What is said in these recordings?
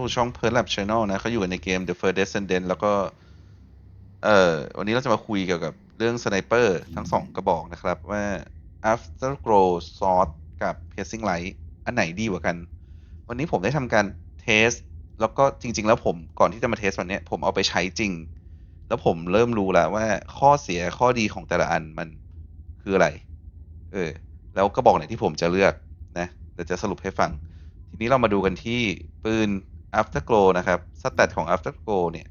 ดูช่อง p e r l Lab Channel นะเขาอยู่ในเกม The First Descendant แล้วก็ เอ่อวันนี้เราจะมาคุยเกี่ยวกับเรื่องสไนเปอร์ทั้งสองกระบอกนะครับ ว่า Afterglow Sword กับ Piercing Light อันไหนดีกว่ากัน วันนี้ผมได้ทำการเทส แล้วก็จริง ๆ แล้วผมก่อนที่จะมาเทสวันนี้ผมเอาไปใช้จริง แล้วผมเริ่มรู้แล้วว่าข้อเสียข้อดีของแต่ละอันมันคืออะไร เออ แล้วกระบอกไหนที่ผมจะเลือกนะเดี๋ยวจะสรุปให้ฟัง ทีนี้เรามาดูกันที่ปืน Afterglow นะครับสแตทของ Afterglow เนี่ย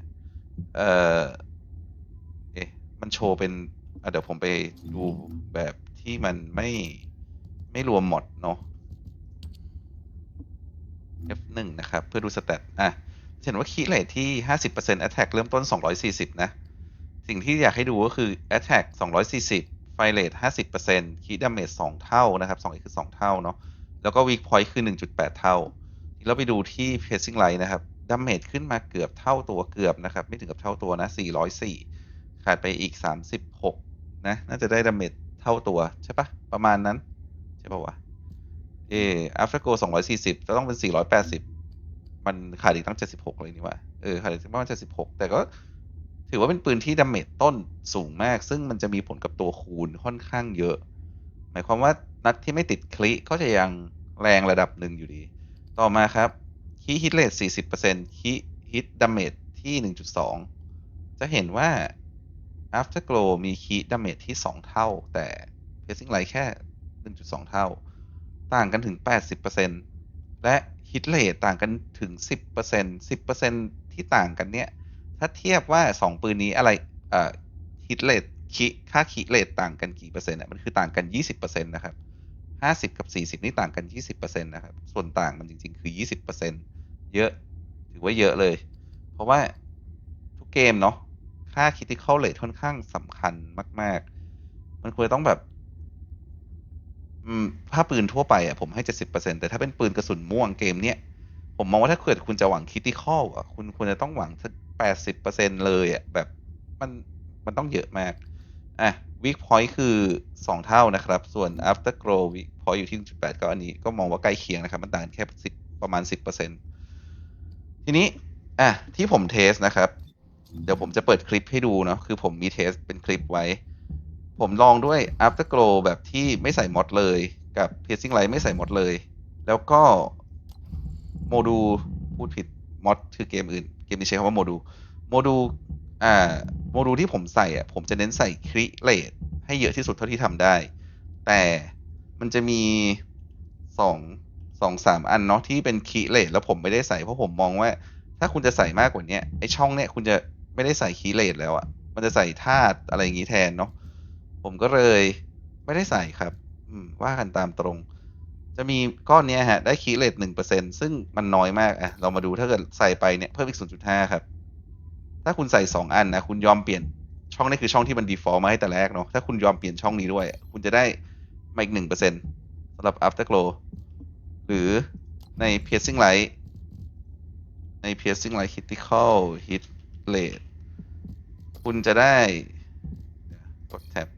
เอ่อเอ๊ะมันโชว์เป็นอะเดี๋ยวผมไปดูแบบที่มันไม่ไม่รวมหมดเนาะ F1 นะครับ เพื่อดูสแตทอะเห็นว่าคีเรทที่ 50% attack เริ่มต้น 240 นะ สิ่งที่อยากให้ดูก็คือ attack 240 ไฟเรท50%คีดาเมจ2เท่านะครับ2คือ 2 เท่าเนาะ แล้วก็ weak point คือ 1.8 เท่า เราไปดูที่ piercing light นะครับดาเมจขึ้นมาเกือบเท่าตัวเกือบนะครับ ไม่ถึงกับเท่าตัวนะ 404 ขาดไปอีก 36 นะ น่าจะได้ดาเมจเท่าตัว ใช่ปะประมาณนั้น ใช่ปะวะ เออ aftergo 240 จะต้องเป็น 480 มันขาดอีกตั้ง 76 เลยนี่ว่าเออ ขาดอีกประมาณ 76 แต่ก็ถือว่าเป็นปืนที่ดาเมจต้นสูงมาก ซึ่งมันจะมีผลกับตัวคูณค่อนข้างเยอะ หมายความว่านัดที่ไม่ติดคลิก็จะยังแรงระดับหนึ่งอยู่ดี ต่อมาครับคีฮิตเลท40%คีฮิตดาเมจที่ 1.2 จะเห็นว่า afterglow มีคีดาเมจที่ 2 เท่า แต่ piercing light แค่ 1.2 เท่า ต่างกันถึง 80%และฮิตเลทต่างกันถึง 10% 10%ที่ต่างกันเนี่ย ถ้าเทียบว่า 2 ปืนนี้อะไรเอ่อฮิตเลทคิค่าคิเลทต่างกันกี่เปอร์เซ็นต์อะมันคือต่างกัน 20%นะครับ 50 กับ 40 นี่ต่างกัน 20%นะครับ ส่วนต่างมันจริง ๆ คือ 20%เยอะ ถือว่าเยอะเลย เพราะว่าทุกเกมเนาะ ค่า critical rate ค่อนข้างสำคัญมาก ๆ มันควรต้องแบบอืมถ้าปืนทั่วไปอะผมให้ 70%แต่ถ้าเป็นปืนกระสุนม่วงเกมเนี้ย ผมมองว่าถ้าเกิดคุณจะหวัง critical อะคุณควรจะต้องหวังสัก80%เลยอะแบบมันมันต้องเยอะมาก อะ weak point คือ 2 เท่านะครับ ส่วน afterglow weak point อยู่ที่ 1.8 ก็อันนี้ก็มองว่าใกล้เคียงนะครับ มันต่างแค่10ประมาณ 10%ทีนี้ อะ ที่ผมเทสนะครับ เดี๋ยวผมจะเปิดคลิปให้ดูเนาะคือผมมีเทสเป็นคลิปไว้ ผมลองด้วย afterglow แบบที่ไม่ใส่มอดเลย กับ piercing light ไม่ใส่มอดเลย แล้วก็โมดูลพูดผิดมอดคือเกมอื่น เกมนี้ใช้คำว่าโมดูลโมดูล อ่าโมดูลที่ผมใส่อะผมจะเน้นใส่คริเลทให้เยอะที่สุดเท่าที่ทำได้ แต่มันจะมีสองสองสามอันเนาะที่เป็นคีเลทแล้วผมไม่ได้ใส่เพราะผมมองว่า ถ้าคุณจะใส่มากกว่าเนี้ยไอช่องเนี้ยคุณจะไม่ได้ใส่คีเลทแล้วอะมันจะใส่ธาตุอะไรอย่างงี้แทนเนาะผมก็เลยไม่ได้ใส่ครับ อืมว่ากันตามตรง จะมีก้อนเนี้ยฮะ ได้คีเลทหนึ่งเปอร์เซ็นซึ่งมันน้อยมากอะเรามาดูถ้าเกิดใส่ไปเนี่ยเพิ่มอีกศูนย์จุดห้าครับ ถ้าคุณใส่สองอันนะคุณยอมเปลี่ยนช่องนี้คือช่องที่มัน default มาให้แต่แรกเนาะถ้าคุณยอมเปลี่ยนช่องนี้ด้วย คุณจะได้มาอีกหนึ่งเปอร์เซ็นต์สำหรับ afterglow หรือใน piercing light ใน piercing light critical hit rate คุณจะได้กดแท็บ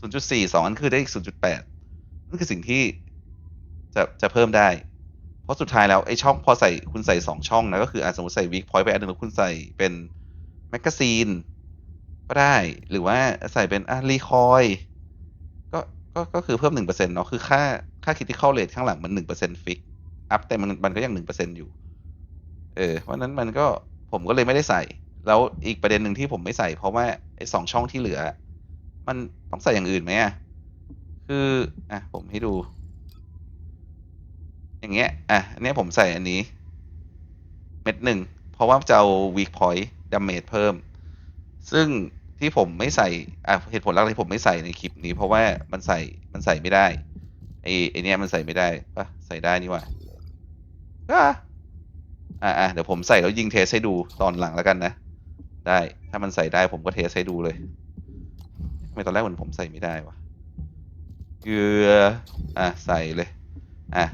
0.4 2อันคือได้อีก 0.8 นั่นคือสิ่งที่จะจะเพิ่มได้ เพราะสุดท้ายแล้วไอ้ช่องพอใส่คุณใส่สองช่องนะก็คืออาจสมมติใส่ weak point ไปอันหนึ่งแล้วคุณใส่เป็น แมกกาซีน ก็ได้หรือว่าใส่เป็นอะรีคอยก็ก็ก็คือเพิ่มหนึ่งเปอร์เซ็นต์เนาะคือค่าค่า critical rate ข้างหลังมันหนึ่งเปอร์เซ็นต์ฟิกอัพแต่มันมันก็ยังหนึ่งเปอร์เซ็นต์อยู่ เออเพราะนั้นมันก็ผมก็เลยไม่ได้ใส่ แล้วอีกประเด็นหนึ่งที่ผมไม่ใส่ เพราะว่าไอ้สองช่องที่เหลือ มันต้องใส่อย่างอื่นไหมอะคืออะผมให้ดู อย่างเงี้ยอะอันนี้ผมใส่อันนี้ เม็ดหนึ่งเพราะว่าจะเอา weak point damage เพิ่ม ซึ่งที่ผมไม่ใส่อะเหตุผลหลักที่ผมไม่ใส่ในคลิปนี้ เพราะว่ามันใส่มันใส่ไม่ได้ไอไอเนี้ยมันใส่ไม่ได้ปะใส่ได้นี่ว่าอะอะอะเดี๋ยวผมใส่แล้วยิงเทสให้ดูตอนหลังแล้วกันนะ ได้ถ้ามันใส่ได้ผมก็เทสให้ดูเลยทำไมตอนแรกเหมือนผมใส่ไม่ได้วะเกลืออะใส่เลย อะ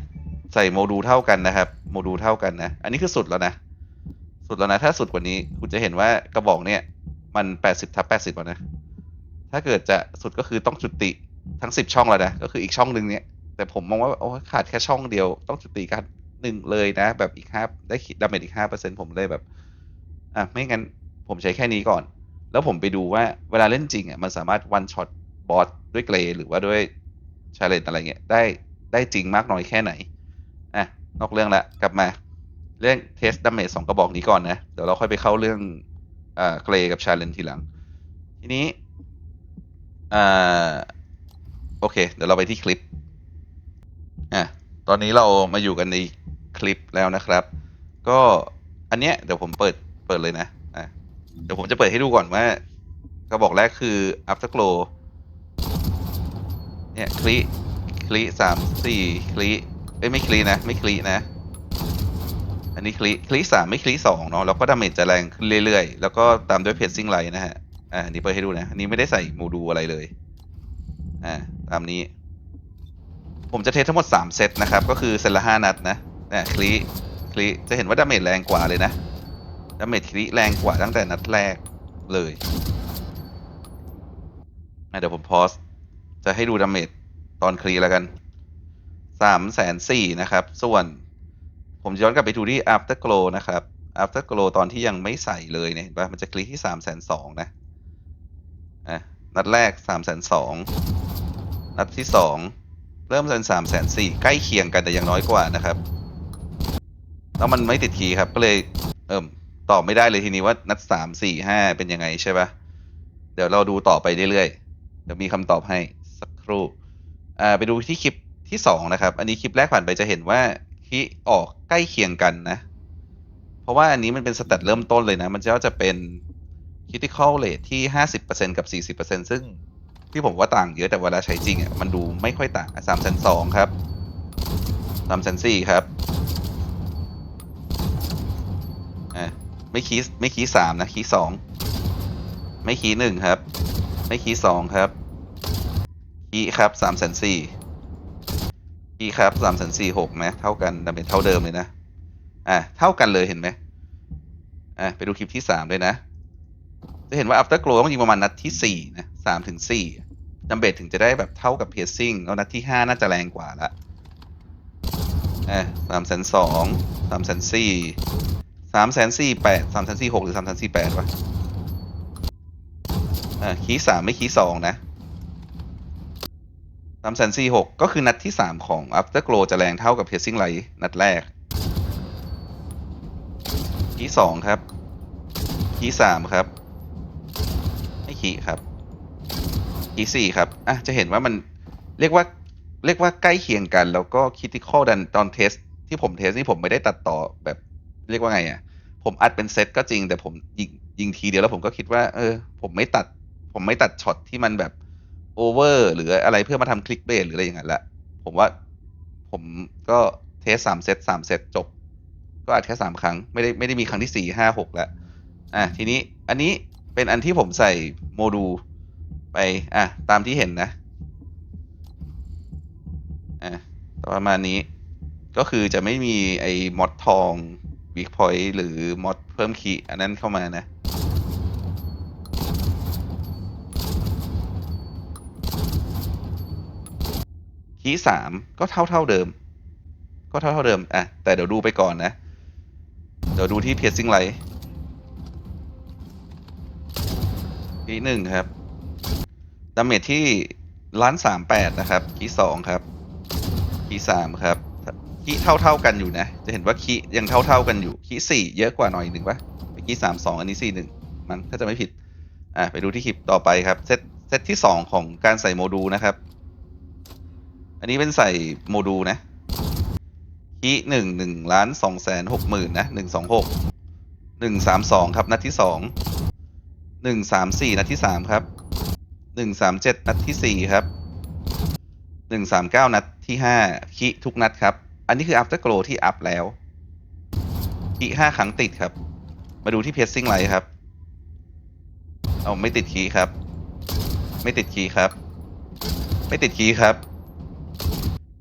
ใส่โมดูลเท่ากันนะครับ โมดูลเท่ากันนะ อันนี้คือสุดแล้วนะ สุดแล้วนะ ถ้าสุดกว่านี้ คุณจะเห็นว่ากระบอกเนี่ย มันแปดสิบทับแปดสิบแล้วนะ ถ้าเกิดจะสุดก็คือต้องจุติทั้งสิบช่องแล้วนะ ก็คืออีกช่องหนึ่งเนี่ย แต่ผมมองว่าโอ้ขาดแค่ช่องเดียว ต้องจุติกันหนึ่งเลยนะ แบบอีกห้าได้ดาเมจอีกห้าเปอร์เซ็นต์ผมเลยแบบ อะ ไม่งั้นผมใช้แค่นี้ก่อน แล้วผมไปดูว่าเวลาเล่นจริงอะ มันสามารถวันช็อตบอสด้วยเกรหรือว่าด้วยชาเลนอะไรเงี้ย ได้ได้จริงมากน้อยแค่ไหน อะ นอกเรื่องละ กลับมา เรื่องเทสดาเมจสองกระบอกนี้ก่อนนะ เดี๋ยวเราค่อยไปเข้าเรื่องอ่าเกรกับชาเลนทีหลัง ทีนี้อ่าโอเค เดี๋ยวเราไปที่คลิปอะตอนนี้เรามาอยู่กันในคลิปแล้วนะครับ ก็อันเนี้ยเดี๋ยวผมเปิดเปิดเลยนะอะเดี๋ยวผมจะเปิดให้ดูก่อนว่ากระบอกแรกคือ Afterglow เนี่ยคลีคลีสามสี่คลีเอ้ยไม่คลีนะ ไม่คลีนะ อันนี้คลีคลีสามไม่คลีสองเนาะแล้วก็ดาเมจจะแรงขึ้นเรื่อยๆ แล้วก็ตามด้วยเพจซิ่งไลท์นะฮะ อ่านนี้เปิดให้ดูนะ อันนี้ไม่ได้ใส่โมดูลอะไรเลย อ่า ตามนี้ ผมจะเทสทั้งหมด 3 เซตนะครับ ก็คือเซตละ5นัดนะเนี่ยคลีคลีจะเห็นว่าดาเมจแรงกว่าเลยนะ ดาเมจคลีแรงกว่าตั้งแต่นัดแรกเลยอะเดี๋ยวผมพอสจะให้ดูดาเมจตอนคลีแล้วกันสามแสนสี่นะครับ ส่วน ผมย้อนกลับไปดูที่ afterglow นะครับ afterglow ตอนที่ยังไม่ใส่เลยเนี่ยเห็นปะมันจะคลีที่สามแสนสองนะอะนัดแรกสามแสนสองนัดที่สองเริ่มเป็นสามแสนสี่ใกล้เคียงกันแต่ยังน้อยกว่านะครับ แล้วมันไม่ติดคีย์ครับ ก็เลยเอิ่มตอบไม่ได้เลยทีนี้ว่านัดสามสี่ห้าเป็นยังไงใช่ปะเดี๋ยวเราดูต่อไปเรื่อยๆเดี๋ยวมีคำตอบให้สักครู่อ่าไปดูที่คลิปที่สองนะครับ อันนี้คลิปแรกผ่านไปจะเห็นว่า คีย์ออกใกล้เคียงกันนะ เพราะว่าอันนี้มันเป็นสแตทเริ่มต้นเลยนะ มันจะจะเป็น critical rate ที่ 50%กับ 40%ซึ่งที่ผมว่าต่างเยอะแต่เวลาใช้จริงอะมันดูไม่ค่อยต่างสามแสนสองครับสามแสนสี่ครับอะไม่คีไม่คีสามนะคีสองไม่คีหนึ่งครับ ไม่คีสองครับคีครับสามแสนสี่ ดีครับสามแสนสี่หกไหมเท่ากันดาเมจเท่าเดิมเลยนะ อะเท่ากันเลยเห็นไหมอะไปดูคลิปที่สามด้วยนะ จะเห็นว่า afterglow ต้องยิงประมาณนัดที่สี่นะสามถึงสี่ดัมเบลถึงจะได้แบบเท่ากับ piercing แล้วนัดที่ห้าน่าจะแรงกว่าละอะสามแสนสองสามแสนสี่สามแสนสี่แปดสามแสนสี่หกหรือสามแสนสี่แปดวะอะคีสามไม่คีสองนะ สามแสนสี่หกก็คือนัดที่สามของ afterglow จะแรงเท่ากับ piercing light นัดแรกคีสองครับคีสามครับ ไม่คีครับคีสี่ครับ อะ จะเห็นว่ามันเรียกว่าเรียกว่าใกล้เคียงกัน แล้วก็คิติคอดันตอนเทส ที่ผมเทสนี่ผมไม่ได้ตัดต่อแบบเรียกว่าไงอะ ผมอัดเป็นเซตก็จริง แต่ผมยิงยิงทีเดียวแล้วผมก็คิดว่า เออ ผมไม่ตัด ผมไม่ตัดช็อตที่มันแบบ โอเวอร์หรืออะไรเพื่อมาทำคลิกเบสหรืออะไรอย่างนั้นละผมว่าผมก็เทสสามเซตสามเซตจบ ก็อัดแค่สามครั้ง ไม่ได้ไม่ได้มีครั้งที่สี่ห้าหกแล้วอะทีนี้อันนี้เป็นอันที่ผมใส่โมดูลไป อะ ตามที่เห็นนะ อะประมาณนี้ ก็คือจะไม่มีไอ้มอดทองวิกพอยต์หรือมอดเพิ่มคีอันนั้นเข้ามานะ ขีสามก็เท่าเท่าเดิม ก็เท่าเท่าเดิมอะแต่เดี๋ยวดูไปก่อนนะ เดี๋ยวดูที่ piercing light คีย์หนึ่งครับดาเมจที่ล้านสามแปดนะครับคีสองครับคีสามครับคีเท่าเท่ากันอยู่นะ จะเห็นว่าคียังเท่าเท่ากันอยู่คีสี่เยอะกว่าหน่อยหนึ่งปะเมื่อกี้สามสองอันนี้สี่หนึ่งมั้งถ้าจะไม่ผิด อะไปดูที่คลิปต่อไปครับ เซตเซตที่สองของการใส่โมดูลนะครับ อันนี้เป็นใส่โมดูลนะคีหนึ่งหนึ่งล้านสองแสนหกหมื่นนะหนึ่งสองหกหนึ่งสามสองครับนัดที่สองหนึ่งสามสี่นัดที่สามครับหนึ่งสามเจ็ดนัดที่สี่ครับหนึ่งสามเก้านัดที่ห้าคิทุกนัดครับ อันนี้คือ afterglow ที่อัพแล้วคิห้าครั้งติดครับ มาดูที่ piercing light ครับ เอาไม่ติดคีครับ ไม่ติดคีครับ ไม่ติดคีครับ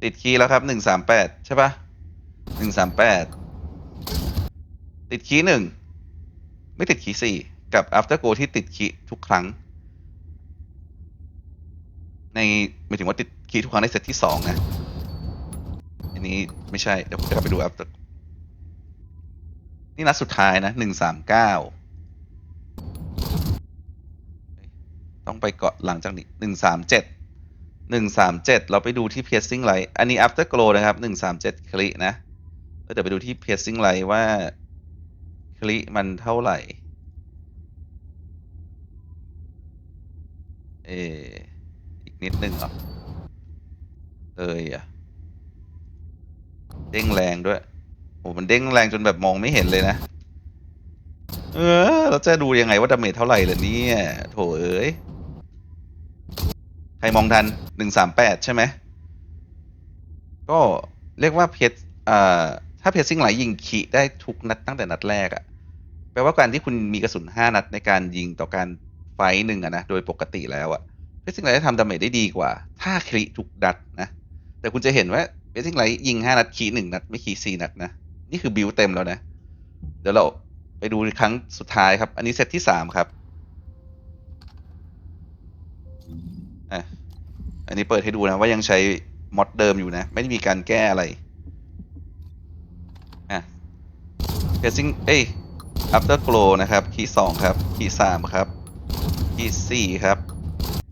ติดคีย์แล้วครับหนึ่งสามแปดใช่ปะหนึ่งสามแปดติดคีย์หนึ่งไม่ติดคีย์สี่กับ after go ที่ติดคีย์ทุกครั้ง ในหมายถึงว่าติดคีย์ทุกครั้งในเซตที่สองนะอันนี้ไม่ใช่เดี๋ยวผมจะกลับไปดู after นี่นัดสุดท้ายนะหนึ่งสามเก้าต้องไปเกาะหลังจากนี้หนึ่งสามเจ็ด หนึ่งสามเจ็ดเราไปดูที่ piercing light อันนี้ after glow นะครับหนึ่งสามเจ็ดคลินะเดี๋ยวไปดูที่ piercing light ว่า คลิมันเท่าไหร่ เอออีกนิดนึงเหรอเลยอะ เด้งแรงด้วย โอ้มันเด้งแรงจนแบบมองไม่เห็นเลยนะ เออเราจะดูยังไงว่าดาเมจเท่าไหร่ล่ะเนี่ย โถเอ้ย ใครมองทันหนึ่งสามแปดใช่ไหม ก็เรียกว่าเพชอ่าถ้าเพชซิ่งไหลยิงขีได้ทุกนัดตั้งแต่นัดแรกอะแปลว่าการที่คุณมีกระสุนห้านัดในการยิงต่อการไฟหนึ่งอะนะ โดยปกติแล้วอะเพชซิ่งไหลจะทำดาเมจได้ดีกว่า ถ้าคลิทุกนัดนะ แต่คุณจะเห็นว่าเพชซิ่งไหลยิงห้านัดขีหนึ่งนัดไม่ขีสี่นัดนะ นี่คือบิวเต็มแล้วนะ เดี๋ยวเราไปดูครั้งสุดท้ายครับ อันนี้เซตที่สามครับ อันนี้เปิดให้ดูนะว่ายังใช้มอดเดิมอยู่นะ ไม่ได้มีการแก้อะไรอะ Piercing เอ้ย After Glow นะครับ คีย์สองครับ คีย์สามครับ คีย์สี่ครับ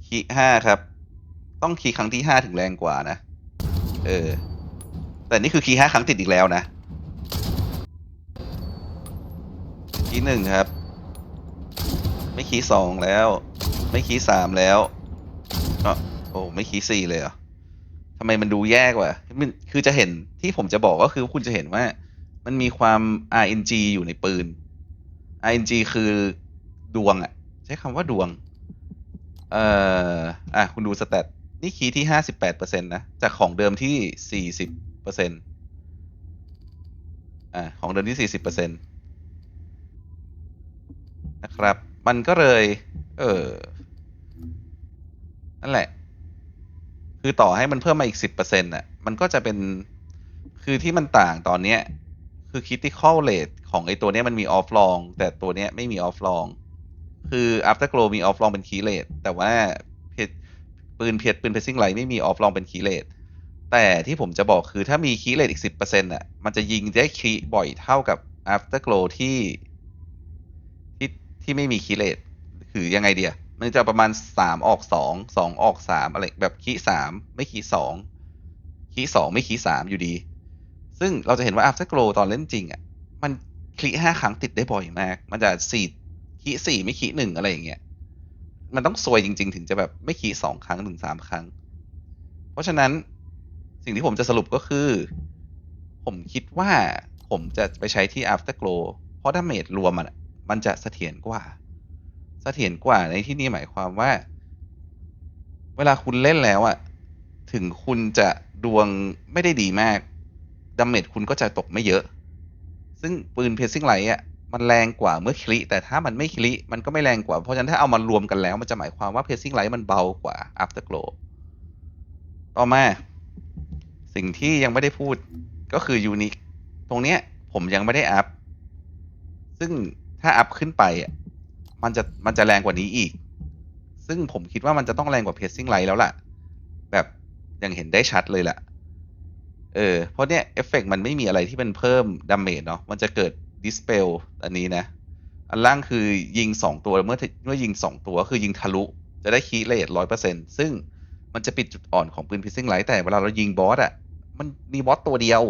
คีย์ห้าครับ ต้องคีย์ครั้งที่ห้าถึงแรงกว่านะ เออ แต่นี่คือคีย์ห้าครั้งติดอีกแล้วนะ คีย์หนึ่งครับ ไม่คีย์สองแล้ว ไม่คีย์สามแล้วก็ โอ้ไม่คีย์สี่เลยเหรอทำไมมันดูแย่กว่ามันคือจะเห็นที่ผมจะบอกก็คือคุณจะเห็นว่า มันมีความ RNG อยู่ในปืน RNG คือดวงอะใช้คำว่าดวง เอ่ออะคุณดูสแตทนี่คีย์ที่ห้าสิบแปดเปอร์เซ็นต์นะ จากของเดิมที่สี่สิบเปอร์เซ็นต์อ่าของเดิมที่สี่สิบเปอร์เซ็นต์นะครับ มันก็เลย เออนั่นแหละ คือต่อให้มันเพิ่มมาอีกสิบเปอร์เซ็นต์อะ มันก็จะเป็น คือที่มันต่างตอนเนี้ย คือ critical rate ของไอตัวเนี้ยมันมี off long แต่ตัวเนี้ยไม่มี off long คือ afterglow มี off long เป็น key rate แต่ว่าเพชปืนเพชรปืน piercing light ไม่มี off long เป็น key rate แต่ที่ผมจะบอกคือถ้ามี key rate อีกสิบเปอร์เซ็นต์อะ มันจะยิงได้คีบ่อยเท่ากับ afterglow ที่ที่ที่ไม่มี key rate คือยังไงเดีย มันจะประมาณสามออกสองสองออกสามอะไรแบบคีสามไม่คีสองคีสองไม่คีสามอยู่ดี ซึ่งเราจะเห็นว่า afterglow ตอนเล่นจริงอะ มันคลิห้าครั้งติดได้บ่อยมาก มันจะสี่คีสี่ไม่คีหนึ่งอะไรอย่างเงี้ย มันต้องซวยจริง ๆ ถึงจะแบบไม่คีสองครั้งถึงสามครั้ง เพราะฉะนั้นสิ่งที่ผมจะสรุปก็คือ ผมคิดว่าผมจะไปใช้ที่ afterglow เพราะดาเมจรวมมันมันจะเสถียรกว่า ถียรกว่าในที่นี้หมายความว่า เวลาคุณเล่นแล้วอะถึงคุณจะดวงไม่ได้ดีมากดาเมจคุณก็จะตกไม่เยอะ ซึ่งปืนเพซซิ่งไลท์อะมันแรงกว่าเมื่อคลิแต่ถ้ามันไม่คลิมันก็ไม่แรงกว่า เพราะฉะนั้นถ้าเอามารวมกันแล้ว มันจะหมายความว่าเพซซิ่งไลท์มันเบากว่า afterglow ต่อมา สิ่งที่ยังไม่ได้พูดก็คือยูนิคตรงเนี้ยผมยังไม่ได้อัพ ซึ่งถ้าอัพขึ้นไปอะ มันจะมันจะแรงกว่านี้อีก ซึ่งผมคิดว่ามันจะต้องแรงกว่าเพ c ซิ่งไลท์แล้วล่ะ แบบยังเห็นได้ชัดเลยล่ะเออเพราะเนี้ยเอฟเฟกมันไม่มีอะไรที่เป็นเพิ่มดาเมจเนาะมันจะเกิดดิสเปลอันนี้นะ อันล่างคือยิงสองตัวเมื่อเมื่อยิงสองตัวคือยิงทะลุจะได้คีย์เลทร้อยเปอร์เซ็นซึ่งมันจะปิดจุดอ่อนของปืนพิซซิ่งไลท์แต่เวลาเรายิงบอสอะมันมีบอสตัวเดียว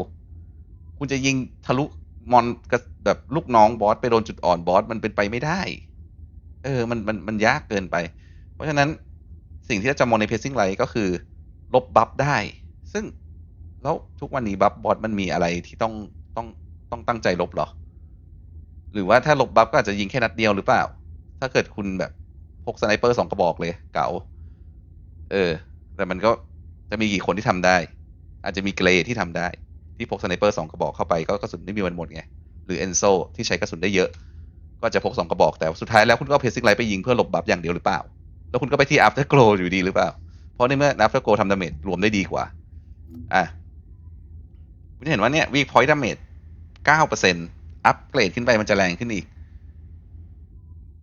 คุณจะยิงทะลุมอนกับแบบลูกน้องบอสไปโดนจุดอ่อนบอสมันเป็นไปไม่ได้ เออมันมันมันยากเกินไป เพราะฉะนั้นสิ่งที่เราจะมองในเพซซิ่งไลท์ก็คือ ลบบัฟได้ ซึ่งแล้วทุกวันนี้บัฟบอสมันมีอะไรที่ต้องต้องต้องตั้งใจลบหรอ หรือว่าถ้าลบบัฟก็อาจจะยิงแค่นัดเดียวหรือเปล่า ถ้าเกิดคุณแบบพกสไนเปอร์สองกระบอกเลย เก๋าเออ แต่มันก็จะมีกี่คนที่ทำได้ อาจจะมีเกรย์ที่ทำได้ ที่พกสไนเปอร์สองกระบอกเข้าไปก็กระสุนไม่มีวันหมดไง หรือเอนโซที่ใช้กระสุนได้เยอะ ก็จะพกสองกระบอกแต่สุดท้ายแล้วคุณก็เพซิ่งไลท์ไปยิงเพื่อหลบบัฟอย่างเดียวหรือเปล่า แล้วคุณก็ไปที่ after glow อยู่ดีหรือเปล่า เพราะในเมื่อ after glow ทำดาเมจรวมได้ดีกว่า อะคุณเห็นว่าเนี่ย weak point damage เก้าเปอร์เซ็นต์อัปเกรดขึ้นไปมันจะแรงขึ้นอีก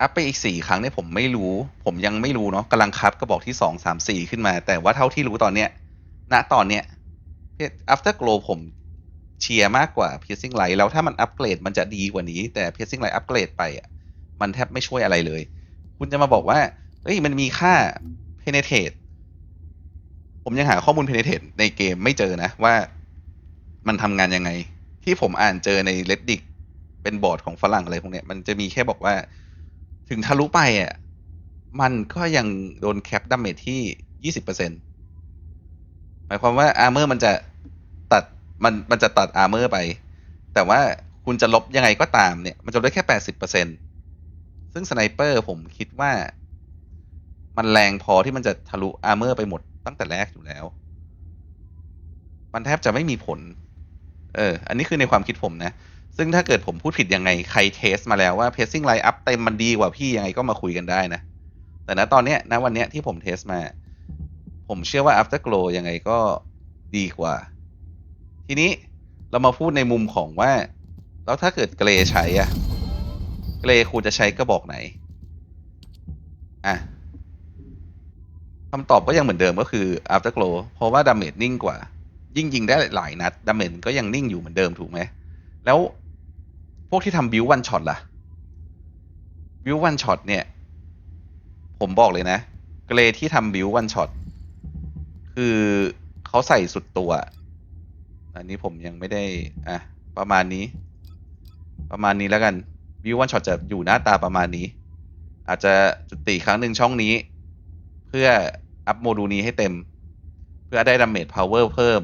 อัพไปอีกสี่ครั้งเนี่ยผมไม่รู้ ผมยังไม่รู้เนาะกำลังคับกระบอกที่สองสามสี่ขึ้นมา แต่ว่าเท่าที่รู้ตอนเนี้ย ณตอนเนี้ย after glow ผม เชียร์มากกว่า piercing light แล้วถ้ามันอัปเกรดมันจะดีกว่านี้ แต่ piercing light อัปเกรดไปอะมันแทบไม่ช่วยอะไรเลย คุณจะมาบอกว่าเฮ้ยมันมีค่า penetrate ผมยังหาข้อมูล penetrate ในเกมไม่เจอนะว่ามันทำงานยังไง ที่ผมอ่านเจอใน reddit เป็นบอร์ดของฝรั่งอะไรพวกเนี้ยมันจะมีแค่บอกว่า ถึงทะลุไปอะมันก็ยังโดนแคปดาเมจที่ยี่สิบเปอร์เซ็นหมายความว่าอาร์เมอร์มันจะ มันมันจะตัดอาร์เมอร์ไป แต่ว่าคุณจะลบยังไงก็ตามเนี่ย มันจะลดได้แค่แปดสิบเปอร์เซ็นซึ่งสไนเปอร์ผมคิดว่า มันแรงพอที่มันจะทะลุอาร์เมอร์ไปหมดตั้งแต่แรกอยู่แล้ว มันแทบจะไม่มีผล เออ อันนี้คือในความคิดผมนะ ซึ่งถ้าเกิดผมพูดผิดยังไง ใครเทสมาแล้วว่า pacing line up เต็มมันดีกว่าพี่ยังไงก็มาคุยกันได้นะ แต่ณตอนเนี้ยณวันเนี้ยที่ผมเทสมา ผมเชื่อว่า afterglow ยังไงก็ดีกว่า ทีนี้เรามาพูดในมุมของว่า แล้วถ้าเกิดเกรใช้อะเกรคุณจะใช้กระบอกไหน อะคำตอบก็ยังเหมือนเดิมก็คือ afterglow เพราะว่าดาเมจนิ่งกว่า ยิ่งยิงได้หลายนัดดาเมจก็ยังนิ่งอยู่เหมือนเดิมถูกไหม แล้วพวกที่ทำบิววันช็อตล่ะ บิววันช็อตเนี่ย ผมบอกเลยนะ เกรที่ทำบิววันช็อตคือเขาใส่สุดตัว อันนี้ผมยังไม่ได้อะประมาณนี้ ประมาณนี้แล้วกันบิววันช็อตจะอยู่หน้าตาประมาณนี้ อาจจะจุติครั้งหนึ่งช่องนี้ เพื่ออัพโมดูลนี้ให้เต็ม เพื่อได้ดาเมจพาวเวอร์เพิ่ม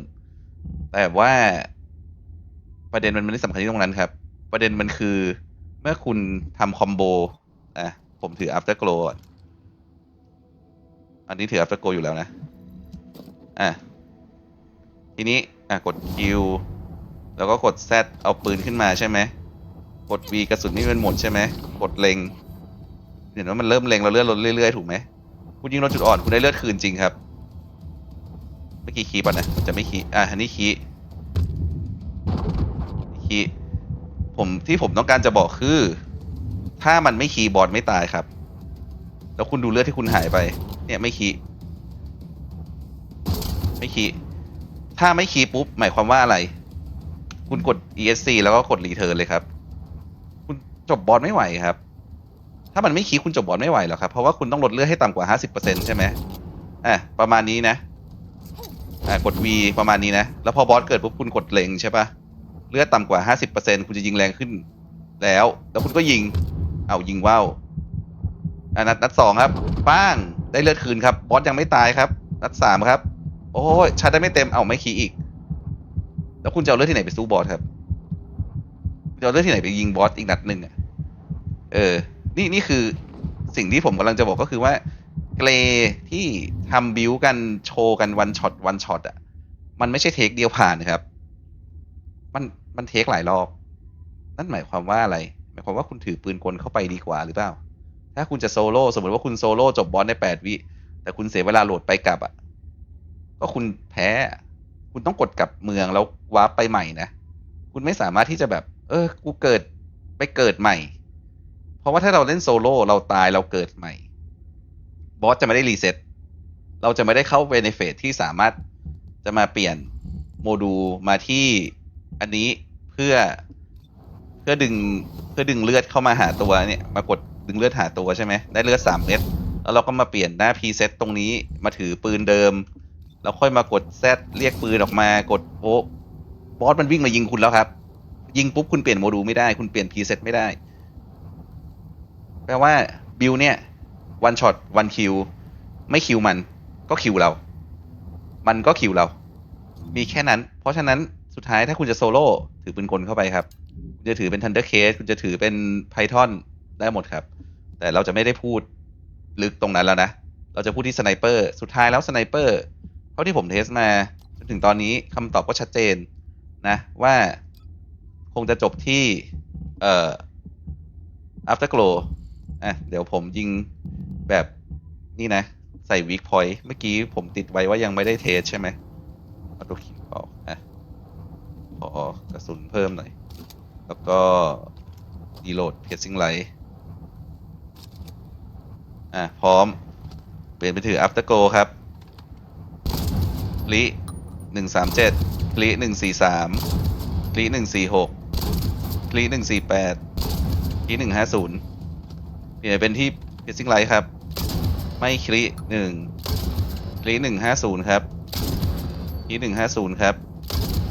แต่ว่าประเด็นมันไม่ได้สำคัญที่ตรงนั้นครับ ประเด็นมันคือเมื่อคุณทำคอมโบอะผมถือ after glow ก่อนอันนี้ถือ after glow อยู่แล้วนะ อะ ทีนี้ อะกด Q แล้วก็กด Z เอาปืนขึ้นมาใช่ไหม กด V กระสุนไม่เป็นหมดใช่ไหม กดเล็ง เห็นว่ามันเริ่มเล็งเราเลื่อนลดเรื่อยๆ ถูกไหม คุณยิงโดจุดอ่อนคุณได้เลือดคืนจริงครับ เมื่อกี้คีป่ะนะ จะไม่คีอะอันนี้คีคีผมที่ผมต้องการจะบอกคือ ถ้ามันไม่คีบอดไม่ตายครับ แล้วคุณดูเลือดที่คุณหายไป เนี่ยไม่คีไม่คี ถ้าไม่คีย์ปุ๊บ หมายความว่าอะไร คุณกด ESC แล้วก็กด Return เลยครับ คุณจบบอสไม่ไหวครับ ถ้ามันไม่คีย์คุณจบบอสไม่ไหวหรอกครับ เพราะว่าคุณต้องลดเลือดให้ต่ำกว่า 50%ใช่ไหมอะประมาณนี้นะอ่ากด V ประมาณนี้นะ แล้วพอบอสเกิดปุ๊บคุณกดเล็งใช่ปะเลือดต่ำกว่า 50%คุณจะยิงแรงขึ้น แล้ว แล้วคุณก็ยิง เอายิงว่าวอ่านัดนัดสองครับป้างได้เลือดคืนครับ บอสยังไม่ตายครับ นัดสามครับ โอ้ยชาร์จได้ไม่เต็ม เอาไม่คีย์อีก แล้วคุณจะเอาเลือดที่ไหนไปสู้บอสครับจะเอาเลือดที่ไหนไปยิงบอสอีกนัดหนึ่งอะ เออ นี่นี่คือสิ่งที่ผมกำลังจะบอกก็คือว่าเกรที่ทำบิวกันโชว์กันวันช็อตวันช็อตอะ มันไม่ใช่เทคเดียวผ่านนะครับ มันมันเทคหลายรอบ นั่นหมายความว่าอะไร หมายความว่าคุณถือปืนกลเข้าไปดีกว่าหรือเปล่า ถ้าคุณจะโซโล่สมมติว่าคุณโซโล่จบบอสในแปดวิแต่คุณเสียเวลาโหลดไปกลับอะ ก็คุณแพ้ คุณต้องกดกลับเมืองแล้ววาร์ปไปใหม่นะ คุณไม่สามารถที่จะแบบ เออ กูเกิดไปเกิดใหม่ เพราะว่าถ้าเราเล่นโซโล่เราตายเราเกิดใหม่ บอสจะไม่ได้รีเซ็ต เราจะไม่ได้เข้าไปในเฟสที่สามารถจะมาเปลี่ยนโมดูลมาที่อันนี้เพื่อเพื่อดึงเพื่อดึงเลือดเข้ามาหาตัวเนี่ยมากดดึงเลือดหาตัวใช่ไหมได้เลือดสามเม็ดแล้วเราก็มาเปลี่ยนหน้าพรีเซ็ตตรงนี้มาถือปืนเดิม แล้วค่อยมากดแซดเรียกปืนออกมากดโอะบอสมันวิ่งมายิงคุณแล้วครับ ยิงปุ๊บคุณเปลี่ยนโมดูลไม่ได้ คุณเปลี่ยนพรีเซ็ตไม่ได้ แปลว่าบิลเนี่ยวันช็อตวันคิวไม่คิวมันก็คิวเรา มันก็คิวเรา มีแค่นั้น เพราะฉะนั้นสุดท้ายถ้าคุณจะโซโล่ถือปืนกลเข้าไปครับ คุณจะถือเป็น Thunder Case คุณจะถือเป็น Python ได้หมดครับ แต่เราจะไม่ได้พูดลึกตรงนั้นแล้วนะ เราจะพูดที่สไนเปอร์ สุดท้ายแล้วสไนเปอร์าที่ผมเทสมาจนถึงตอนนี้คำตอบก็ชัดเจนนะ ว่าคงจะจบที่เอ่อ afterglow อะเดี๋ยวผมยิงแบบนี่นะ ใส่ weak point เมื่อกี้ผมติดไว้ว่ายังไม่ได้เทสใช่ไหมเอาตัวคิวออกอะขอกระสุนเพิ่มหน่อย แล้วก็ reload piercing light อะ พร้อม เปลี่ยนไปถือ afterglow ครับ ลิหนึ่งสามเจ็ดลิหนึ่งสี่สามคลีหนึ่งสี่หกคลีหนึ่งสี่แปดคลีหนึ่งห้าศูนย์เปลี่ยนเป็นที่เพซซิ่งไลท์ครับ ไม่คลีหนึ่งคลีหนึ่งห้าศูนย์ครับคลีหนึ่งห้าศูนย์ครับ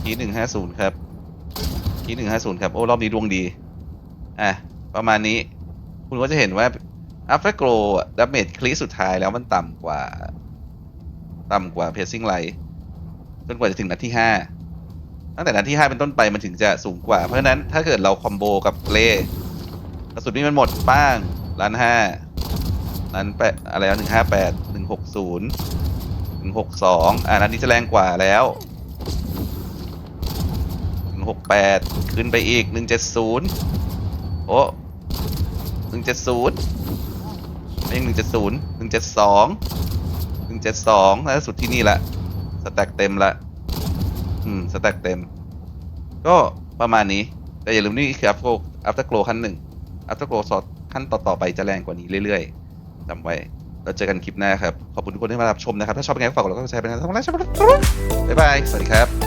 คลีหนึ่งห้าศูนย์ครับคลีหนึ่งห้าศูนย์ครับ โอ้ รอบนี้ดวงดี อะ ประมาณนี้ คุณก็จะเห็นว่า After Glow ดับเมจคลีสุดท้ายแล้วมันต่ำกว่า ต่ำกว่าเพซซิ่งไลท์ จนกว่าจะถึงนัดที่ห้าตั้งแต่นัดที่5เป็นต้นไปมันถึงจะสูงกว่า เพราะฉะนั้นถ้าเกิดเราคอมโบกับเล่กระสุนนี่มันหมดป้างล้านห้าล้านแปดอะไรแล้วหนึ่งห้าแปดหนึ่งหกศูนย์หนึ่งหกสองอ่านัดนี้จะแรงกว่าแล้วหนึ่งหกแปดขึ้นไปอีกหนึ่งเจ็ดศูนย์โอ้หนึ่งเจ็ดศูนย์ไม่ยังหนึ่งเจ็ดศูนย์หนึ่งเจ็ดสองหนึ่งเจ็ดสองแล้วสุดที่นี่แหละ แต็กเต็มละ อืม สแต็กเต็ม ก็ประมาณนี้ แต่อย่าลืมนี่คือ after glow after glow ขั้นหนึ่ง after glow ซอสขั้นต่อๆไปจะแรงกว่านี้เรื่อยๆจำไว้ เราเจอกันคลิปหน้าครับ ขอบคุณทุกคนที่มารับชมนะครับ ถ้าชอบเป็นไงก็ฝากกดไลค์กดแชร์เป็นไงทำอะไรชอบบ๊ายบาย สวัสดีครับ